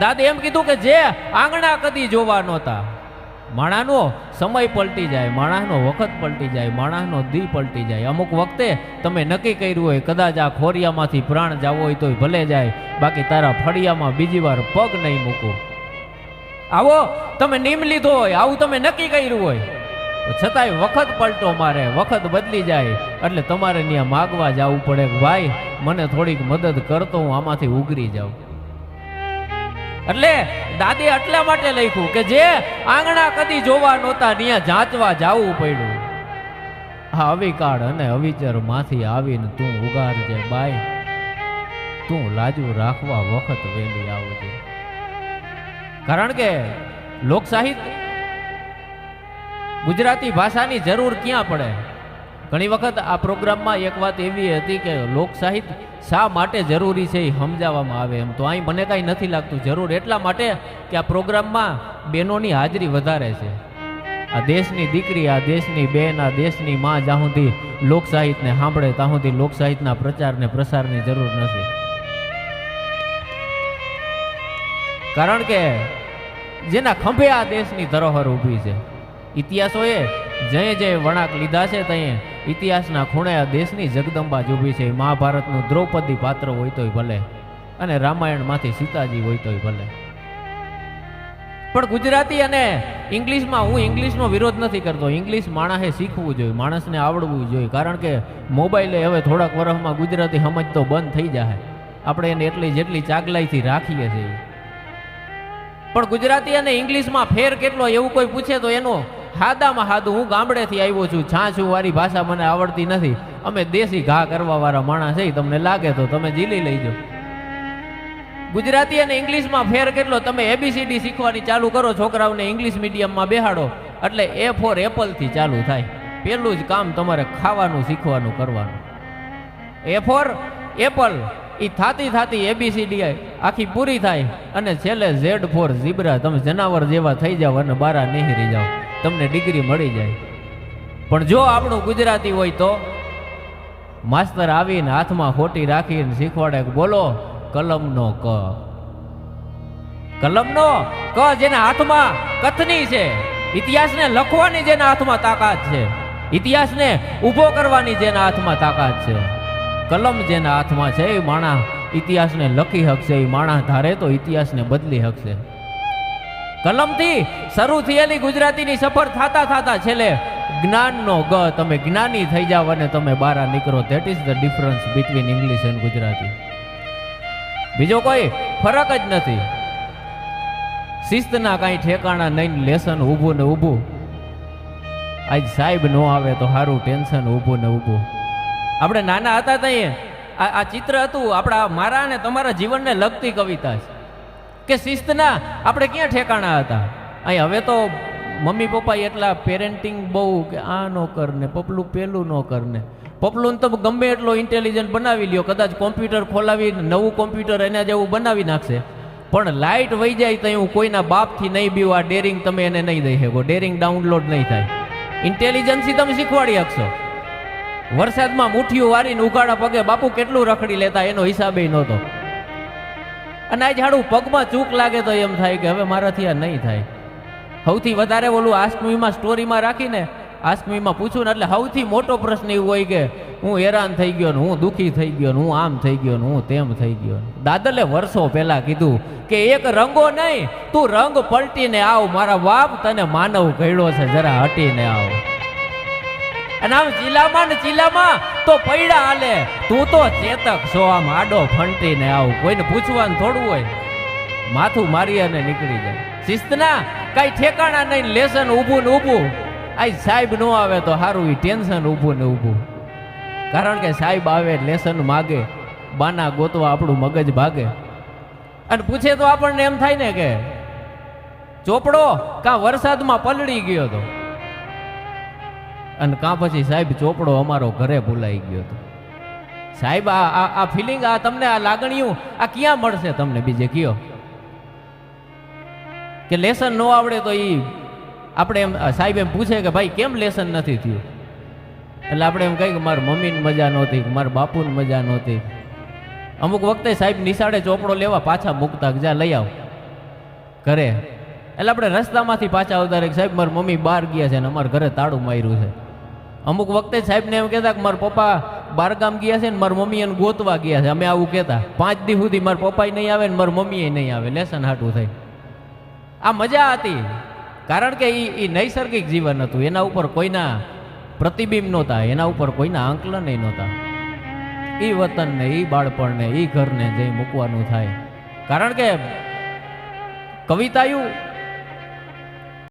દાદે એમ કીધું કે જે આંગણા કદી જોવા નહોતા. માણાનો સમય પલટી જાય માણસનો વખત પલટી જાય માણસનો દી પલટી જાય. અમુક વખતે તમે નક્કી કર્યું હોય, કદાચ આ ખોરિયામાંથી પ્રાણ જાવો હોય તોય ભલે જાય, બાકી તારા ફળિયામાં બીજી વાર પગ નહીં મૂકું. આવો, તમે નિમ લીધો હોય, આવું તમે નક્કી કર્યું હોય. છતાંય વખત પલટો મારે, વખત બદલી જાય. એટલે તમારે ત્યાં માગવા જવું પડે ભાઈ, મને થોડીક મદદ કરતો હું આમાંથી ઉગરી જાઉં. એટલે દાદી એટલા માટે લખ્યું કે જે આંગણા કદી જોવા નહોતા ત્યાં જાંચવા જાવું પડ્યું. હા અવિકાળ અને અવિચરમાંથી આવીને તું ઉગારજે બાય તું લાજુ રાખવા વખત વેલી આવજે. કારણ કે લોક સાહિત્ય ગુજરાતી ભાષાની જરૂર ક્યાં પડે? ઘણી વખત આ પ્રોગ્રામમાં એક વાત એવી હતી કે લોક શા માટે જરૂરી છે એ સમજાવવામાં આવે એમ. તો અહીં મને કાંઈ નથી લાગતું. જરૂર એટલા માટે કે આ પ્રોગ્રામમાં બહેનોની હાજરી વધારે છે. આ દેશની દીકરી, આ દેશની બેન, આ દેશની માં જ્યાં સુધી લોક સાંભળે, ત્યાં સુધી લોક સાહિત્યના પ્રચાર પ્રસારની જરૂર નથી. કારણ કે જેના ખંભે આ દેશની ધરોહર ઊભી છે. ઇતિહાસોએ જે જે વળાંક લીધા છે ત્યાં ઇતિહાસના ખૂણે દેશની જગદંબા જ ઊભી છે. મહાભારતનું દ્રૌપદી પાત્ર હોય તોય ભલે અને રામાયણમાંથી સીતાજી હોય તોય ભલે. પણ ગુજરાતી અને ઇંગ્લિશમાં હું ઇંગ્લિશનો વિરોધ નથી કરતો. ઇંગ્લિશ માણસે શીખવું જોઈએ, માણસને આવડવું જોઈએ. કારણ કે મોબાઈલે હવે થોડાક વર્ષમાં ગુજરાતી સમજ તો બંધ થઈ જાય આપણે એને એટલી જેટલી ચાગલાઈથી રાખીએ છીએ. પણ ગુજરાતી અને ઇંગ્લિશમાં ફેર કેટલો, એવું કોઈ પૂછે તો એનો હાદામાં હાદું, હું ગામડેથી આવ્યો છું છાછું વાળી ભાષા મને આવડતી નથી. અમે દેશી ઘા કરવા વાળા માણસ છે તમને લાગે તો તમે જીલી લઈજો ગુજરાતી અને ઇંગ્લિશમાં ફેર કેટલો? તમે એબીસીડી શીખવાની ચાલુ કરો, છોકરાઓને ઇંગ્લિશ મીડિયમમાં બેહાડો. એટલે એ ફોર એપલથી ચાલુ થાય. પહેલું જ કામ તમારે ખાવાનું, શીખવાનું કરવાનું. એ ફોર એપલ. એ થાતી થાતી એબીસીડી આખી પૂરી થાય. અને છેલ્લે ઝેડ ફોર ઝીબ્રા. તમે જનાવર જેવા થઈ જાઓ અને બારા નીહરી જાઓ. તમને ડિગ્રી મળી જાય. પણ જો આપણું ગુજરાતી હોય તો માસ્તર આવીને હાથમાં ખોટી રાખીને શીખવાડે બોલો, કલમનો ક. કલમનો ક જેના હાથમાં કથની છે. ઇતિહાસને લખવાની જેના હાથમાં તાકાત છે. ઇતિહાસને ઊભો કરવાની જેના હાથમાં તાકાત છે. કલમ જેના હાથમાં છે એ માણા ઇતિહાસને લખી શકશે, એ માણા ધારે તો ઇતિહાસને બદલી શકશે. કલમથી શરૂ થયેલી ગુજરાતીની સફર થાતા થાતા છેલ્લે જ્ઞાનનો ગ. તમે જ્ઞાની થઈ જાવ અને તમે બહાર નીકળો. That is the difference between English and Gujarati. બીજો કોઈ ફરક જ નથી. શિસ્તના કાંઈ ઠેકાણા નહીં, લેસન ઊભું ને ઊભું. આજ સાહેબ ન આવે તો સારું ટેન્શન ઊભું ને ઊભું. આપણે નાના હતા ત્યાં આ ચિત્ર હતું આપણા મારા અને તમારા જીવનને લગતી કવિતા છે. કે શિસ્તના? આપણે ક્યાં ઠેકાણા હતા? અહીં હવે તો મમ્મી પપ્પા એટલા પેરેન્ટિંગ બહુ કે આ ન કર ને પપલું પેલું ન કર ને પપલું તો ગમે એટલો ઇન્ટેલિજન્ટ બનાવી લ્યો, કદાચ કોમ્પ્યુટર ખોલાવી, નવું કોમ્પ્યુટર એના જેવું બનાવી નાખશે. પણ લાઇટ વહી જાય તો હું કોઈના બાપથી નહીં બીવું, આ ડેરિંગ તમે એને નહીં દઈ શકો. ડેરિંગ ડાઉનલોડ નહીં થાય. ઇન્ટેલિજન્સી તમે શીખવાડી શકશો વરસાદમાં મુઠ્ઠીઓ વારીને ઉઘાડા પગે બાપુ કેટલું રખડી લેતા, એનો હિસાબે નહોતો. અને આ ઝાડું પગમાં ચૂક લાગે તો એમ થાય કે હવે મારાથી આ નહીં થાય. સૌથી વધારે ઓલું આસ્કમીમાં સ્ટોરીમાં રાખીને આસ્કમીમાં પૂછું ને એટલે સૌથી મોટો પ્રશ્ન એવું હોય કે હું હેરાન થઈ ગયો ને હું દુઃખી થઈ ગયો ને હું આમ થઈ ગયો ને હું તેમ થઈ ગયો દાદલે વર્ષો પહેલા કીધું કે એક રંગો નહીં, તું રંગ પલટીને આવ, મારા બાપ તને માનવ ઘડ્યો છે, જરા હટીને આવ. અને આમ ચીલામાં ને ચીલામાં તો પૈડા હાલે. તું તો ચેતક છો, આમ આડો ફંટીને આવું. કોઈને પૂછવાનું થોડું હોય. માથું મારી અને નીકળી જાય. શિસ્તના કાંઈ ઠેકાણા નહીં, લેસન ઊભું ને ઊભું. આઈ સાહેબ ન આવે તો સારું એ ટેન્શન ઊભું ને ઊભું. કારણ કે સાહેબ આવે, લેસન માગે, બાના ગોતવા આપણું મગજ ભાગે. અને પૂછે તો આપણને એમ થાય ને કે, ચોપડો કાં વરસાદમાં પલળી ગયો હતો અને કાં પછી સાહેબ ચોપડો અમારો ઘરે ભૂલાઈ ગયો હતો. સાહેબ, આ આ ફિલિંગ આ તમને આ લાગણીઓ, આ ક્યાં મળશે તમને બીજે કયો? કે લેસન ન આવડે તો એ આપણે એમ સાહેબ એમ પૂછે કે ભાઈ કેમ લેસન નથી થયું? એટલે આપણે એમ કહીએ કે મારા મમ્મીને મજા નહોતી મારા બાપુને મજા નહોતી. અમુક વખતે સાહેબ નિશાળે ચોપડો લેવા પાછા મૂકતા જા લઈ આવ, ઘરે. એટલે આપણે રસ્તામાંથી પાછા આવતા રહે સાહેબ, મારી મમ્મી બહાર ગયા છે અને અમારા ઘરે તાળું માર્યું છે. અમુક વખતે સાહેબને એમ કહેતા કે મારા પપ્પા બારગામ ગયા છે ને મારા મમ્મી એને ગોતવા ગયા છે. અમે આવું કહેતા. પાંચ દી સુધી મારા પપ્પા નહીં આવે ને મારા મમ્મીએ નહીં આવે. લેસન હાટું થઈ આ મજા હતી. કારણ કે એ એ નૈસર્ગિક જીવન હતું. એના ઉપર કોઈના પ્રતિબિંબ નહોતા. એના ઉપર કોઈના આંકલન નહોતા. એ વતનને એ બાળપણને એ ઘરને જઈ મૂકવાનું થાય. કારણ કે કવિતાયું